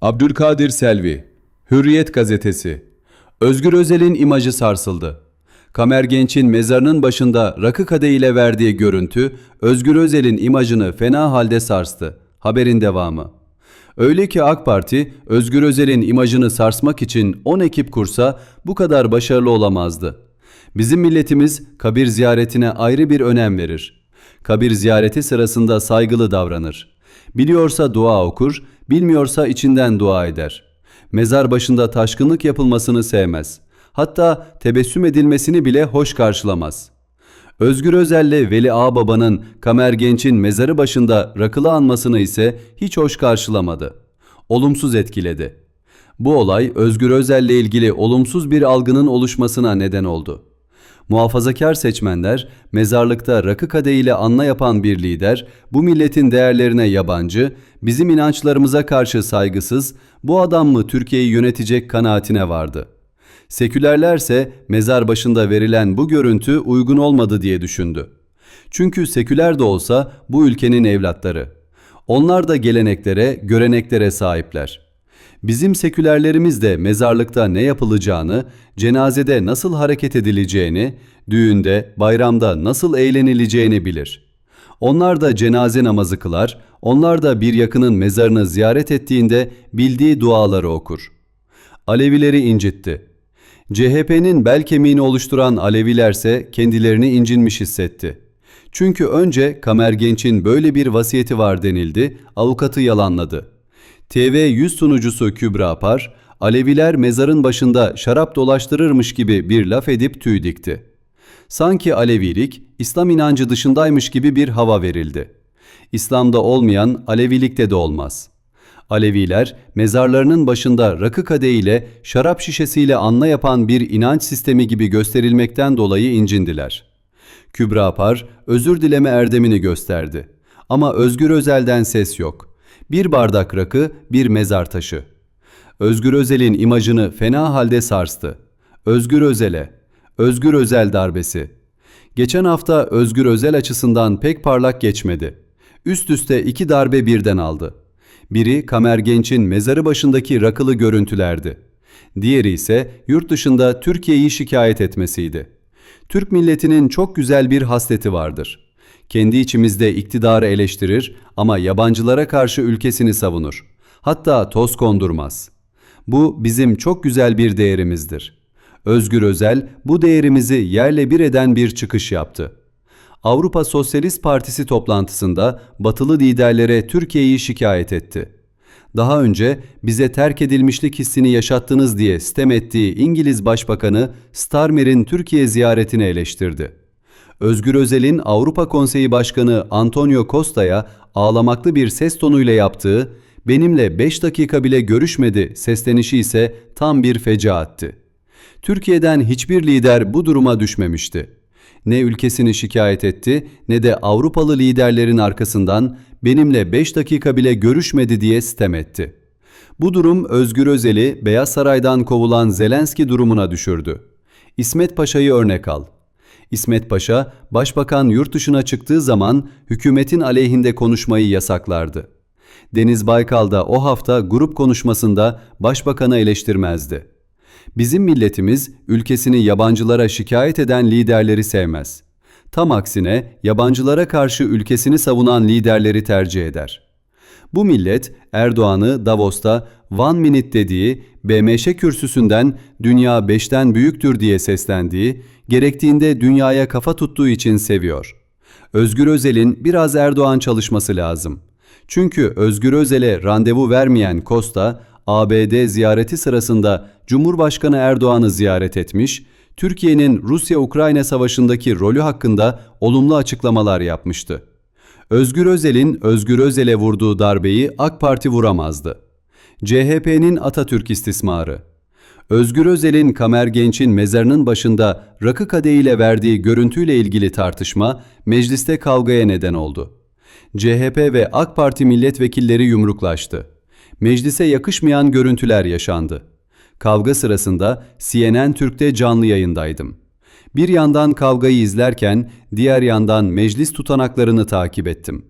Abdülkadir Selvi Hürriyet Gazetesi Özgür Özel'in imajı sarsıldı. Kamer Genç'in mezarının başında rakı kadehiyle verdiği görüntü Özgür Özel'in imajını fena halde sarstı. Haberin devamı. Öyle ki AK Parti Özgür Özel'in imajını sarsmak için 10 ekip kursa bu kadar başarılı olamazdı. Bizim milletimiz kabir ziyaretine ayrı bir önem verir. Kabir ziyareti sırasında saygılı davranır. Biliyorsa dua okur, bilmiyorsa içinden dua eder. Mezar başında taşkınlık yapılmasını sevmez. Hatta tebessüm edilmesini bile hoş karşılamaz. Özgür Özel'le Veli Ağababa'nın Kamer Genç'in mezarı başında rakılı anmasını ise hiç hoş karşılamadı. Olumsuz etkiledi. Bu olay Özgür Özel'le ilgili olumsuz bir algının oluşmasına neden oldu. Muhafazakar seçmenler mezarlıkta rakı kadehiyle anla yapan bir lider bu milletin değerlerine yabancı, bizim inançlarımıza karşı saygısız, bu adam mı Türkiye'yi yönetecek kanaatine vardı. Sekülerlerse mezar başında verilen bu görüntü uygun olmadı diye düşündü. Çünkü seküler de olsa bu ülkenin evlatları. Onlar da geleneklere, göreneklere sahipler. Bizim sekülerlerimiz de mezarlıkta ne yapılacağını, cenazede nasıl hareket edileceğini, düğünde, bayramda nasıl eğlenileceğini bilir. Onlar da cenaze namazı kılar, onlar da bir yakının mezarını ziyaret ettiğinde bildiği duaları okur. Alevileri incitti. CHP'nin bel kemiğini oluşturan Alevilerse kendilerini incinmiş hissetti. Çünkü önce Kamer Genç'in böyle bir vasiyeti var denildi, avukatı yalanladı. TV100 sunucusu Kübra Par, Aleviler mezarın başında şarap dolaştırırmış gibi bir laf edip tüy dikti. Sanki Alevilik, İslam inancı dışındaymış gibi bir hava verildi. İslam'da olmayan Alevilikte de olmaz. Aleviler mezarlarının başında rakı kadehiyle şarap şişesiyle anla yapan bir inanç sistemi gibi gösterilmekten dolayı incindiler. Kübra Par özür dileme erdemini gösterdi. Ama Özgür Özel'den ses yok. Bir bardak rakı, bir mezar taşı. Özgür Özel'in imajını fena halde sarstı. Özgür Özel'e, Özgür Özel darbesi. Geçen hafta Özgür Özel açısından pek parlak geçmedi. Üst üste iki darbe birden aldı. Biri Kamer Genç'in mezarı başındaki rakılı görüntülerdi. Diğeri ise yurt dışında Türkiye'yi şikayet etmesiydi. Türk milletinin çok güzel bir hasleti vardır. Kendi içimizde iktidarı eleştirir ama yabancılara karşı ülkesini savunur. Hatta toz kondurmaz. Bu bizim çok güzel bir değerimizdir. Özgür Özel bu değerimizi yerle bir eden bir çıkış yaptı. Avrupa Sosyalist Partisi toplantısında batılı liderlere Türkiye'yi şikayet etti. Daha önce bize terk edilmişlik hissini yaşattınız diye sitem ettiği İngiliz Başbakanı Starmer'in Türkiye ziyaretini eleştirdi. Özgür Özel'in Avrupa Konseyi Başkanı Antonio Costa'ya ağlamaklı bir ses tonuyla yaptığı benimle 5 dakika bile görüşmedi seslenişi ise tam bir fecaatti. Türkiye'den hiçbir lider bu duruma düşmemişti. Ne ülkesini şikayet etti ne de Avrupalı liderlerin arkasından benimle 5 dakika bile görüşmedi diye sitem etti. Bu durum Özgür Özel'i Beyaz Saray'dan kovulan Zelenski durumuna düşürdü. İsmet Paşa'yı örnek al. İsmet Paşa, başbakan yurt dışına çıktığı zaman hükümetin aleyhinde konuşmayı yasaklardı. Deniz Baykal da o hafta grup konuşmasında başbakanı eleştirmezdi. Bizim milletimiz ülkesini yabancılara şikayet eden liderleri sevmez. Tam aksine yabancılara karşı ülkesini savunan liderleri tercih eder. Bu millet Erdoğan'ı Davos'ta one minute dediği BMŞ kürsüsünden dünya beşten büyüktür diye seslendiği, gerektiğinde dünyaya kafa tuttuğu için seviyor. Özgür Özel'in biraz Erdoğan çalışması lazım. Çünkü Özgür Özel'e randevu vermeyen Costa, ABD ziyareti sırasında Cumhurbaşkanı Erdoğan'ı ziyaret etmiş, Türkiye'nin Rusya-Ukrayna savaşındaki rolü hakkında olumlu açıklamalar yapmıştı. Özgür Özel'in Özgür Özel'e vurduğu darbeyi AK Parti vuramazdı. CHP'nin Atatürk istismarı. Özgür Özel'in Kamer Genç'in mezarının başında rakı kadehiyle verdiği görüntüyle ilgili tartışma mecliste kavgaya neden oldu. CHP ve AK Parti milletvekilleri yumruklaştı. Meclise yakışmayan görüntüler yaşandı. Kavga sırasında CNN Türk'te canlı yayındaydım. Bir yandan kavgayı izlerken diğer yandan meclis tutanaklarını takip ettim.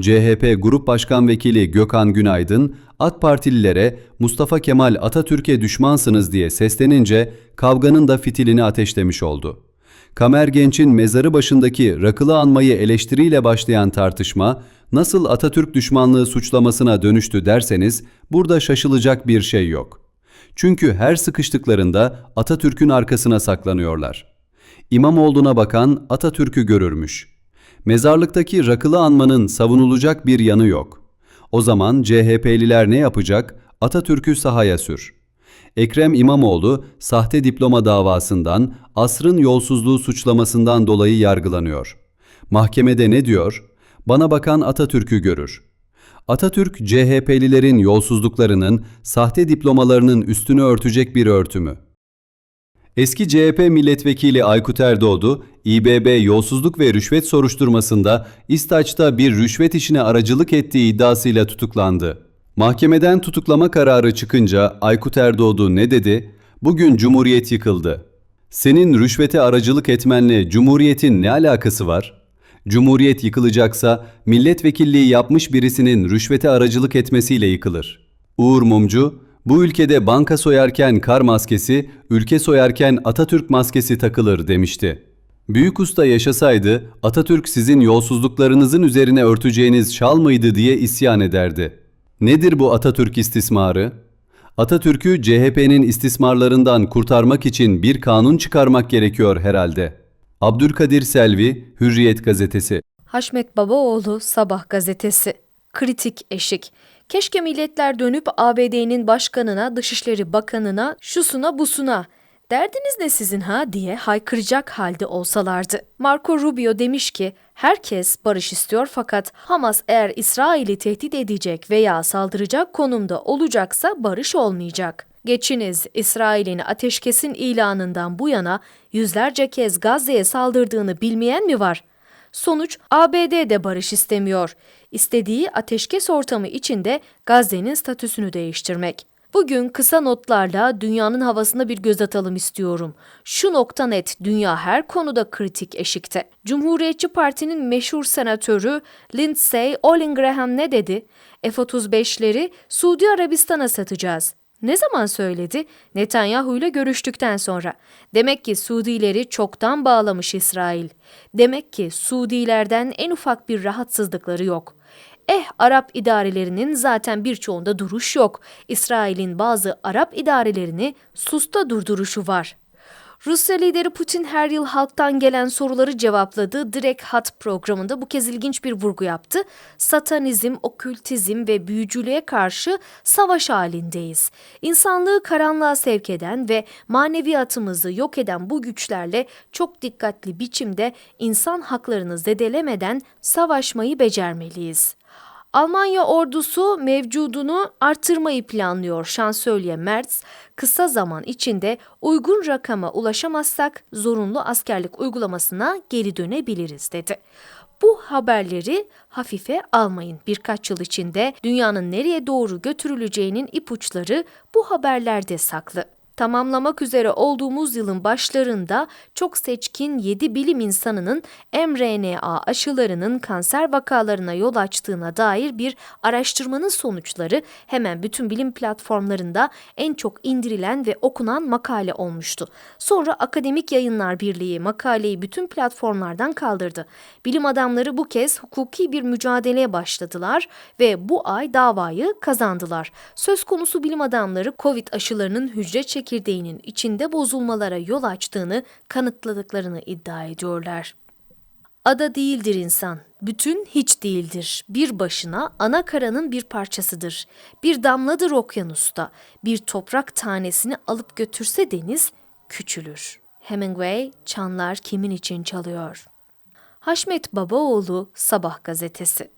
CHP Grup Başkan Vekili Gökhan Günaydın, AK Partililere Mustafa Kemal Atatürk'e düşmansınız diye seslenince kavganın da fitilini ateşlemiş oldu. Kamer Genç'in mezarı başındaki rakılı anmayı eleştiriyle başlayan tartışma nasıl Atatürk düşmanlığı suçlamasına dönüştü derseniz burada şaşılacak bir şey yok. Çünkü her sıkıştıklarında Atatürk'ün arkasına saklanıyorlar. İmamoğlu'na bakan Atatürk'ü görürmüş. Mezarlıktaki rakılı anmanın savunulacak bir yanı yok. O zaman CHP'liler ne yapacak? Atatürk'ü sahaya sür. Ekrem İmamoğlu sahte diploma davasından, asrın yolsuzluğu suçlamasından dolayı yargılanıyor. Mahkemede ne diyor? Bana bakan Atatürk'ü görür. Atatürk, CHP'lilerin yolsuzluklarının, sahte diplomalarının üstünü örtecek bir örtümü. Eski CHP milletvekili Aykut Erdoğdu, İBB yolsuzluk ve rüşvet soruşturmasında İstaç'ta bir rüşvet işine aracılık ettiği iddiasıyla tutuklandı. Mahkemeden tutuklama kararı çıkınca Aykut Erdoğdu ne dedi? Bugün Cumhuriyet yıkıldı. Senin rüşvete aracılık etmenle Cumhuriyet'in ne alakası var? Cumhuriyet yıkılacaksa milletvekilliği yapmış birisinin rüşvete aracılık etmesiyle yıkılır. Uğur Mumcu, bu ülkede banka soyarken kar maskesi, ülke soyarken Atatürk maskesi takılır demişti. Büyük usta yaşasaydı Atatürk sizin yolsuzluklarınızın üzerine örteceğiniz şal mıydı diye isyan ederdi. Nedir bu Atatürk istismarı? Atatürk'ü CHP'nin istismarlarından kurtarmak için bir kanun çıkarmak gerekiyor herhalde. Abdülkadir Selvi, Hürriyet Gazetesi Haşmet Babaoğlu Sabah gazetesi. Kritik eşik. Keşke milletler dönüp ABD'nin başkanına, Dışişleri Bakanına, şusuna busuna derdiniz ne sizin ha diye haykıracak halde olsalardı. Marco Rubio demiş ki herkes barış istiyor fakat Hamas eğer İsrail'i tehdit edecek veya saldıracak konumda olacaksa barış olmayacak. Geçiniz İsrail'in ateşkesin ilanından bu yana yüzlerce kez Gazze'ye saldırdığını bilmeyen mi var? Sonuç ABD de barış istemiyor. İstediği ateşkes ortamı içinde Gazze'nin statüsünü değiştirmek. Bugün kısa notlarla dünyanın havasına bir göz atalım istiyorum. Şu nokta net, dünya her konuda kritik eşikte. Cumhuriyetçi Parti'nin meşhur senatörü Lindsey Olin Graham ne dedi? F-35'leri Suudi Arabistan'a satacağız. Ne zaman söyledi? Netanyahu ile görüştükten sonra. Demek ki Suudileri çoktan bağlamış İsrail. Demek ki Suudilerden en ufak bir rahatsızlıkları yok. Eh Arap idarelerinin zaten birçoğunda duruş yok. İsrail'in bazı Arap idarelerini susta durduruşu var. Rusya lideri Putin her yıl halktan gelen soruları cevapladığı Direkt Hat programında bu kez ilginç bir vurgu yaptı. Satanizm, okültizm ve büyücülüğe karşı savaş halindeyiz. İnsanlığı karanlığa sevk eden ve maneviyatımızı yok eden bu güçlerle çok dikkatli biçimde insan haklarını zedelemeden savaşmayı becermeliyiz. Almanya ordusu mevcudunu artırmayı planlıyor şansölye Merz. Kısa zaman içinde uygun rakama ulaşamazsak zorunlu askerlik uygulamasına geri dönebiliriz dedi. Bu haberleri hafife almayın. Birkaç yıl içinde dünyanın nereye doğru götürüleceğinin ipuçları bu haberlerde saklı tamamlamak üzere olduğumuz yılın başlarında çok seçkin 7 bilim insanının mRNA aşılarının kanser vakalarına yol açtığına dair bir araştırmanın sonuçları hemen bütün bilim platformlarında en çok indirilen ve okunan makale olmuştu. Sonra Akademik Yayınlar Birliği makaleyi bütün platformlardan kaldırdı. Bilim adamları bu kez hukuki bir mücadeleye başladılar ve bu ay davayı kazandılar. Söz konusu bilim adamları COVID aşılarının hücre çekirdeği çekirdeğinin içinde bozulmalara yol açtığını kanıtladıklarını iddia ediyorlar. Ada değildir insan, bütün hiç değildir. Bir başına ana karanın bir parçasıdır. Bir damladır okyanusta, bir toprak tanesini alıp götürse deniz küçülür. Hemingway, Çanlar kimin için çalıyor? Haşmet Babaoğlu Sabah gazetesi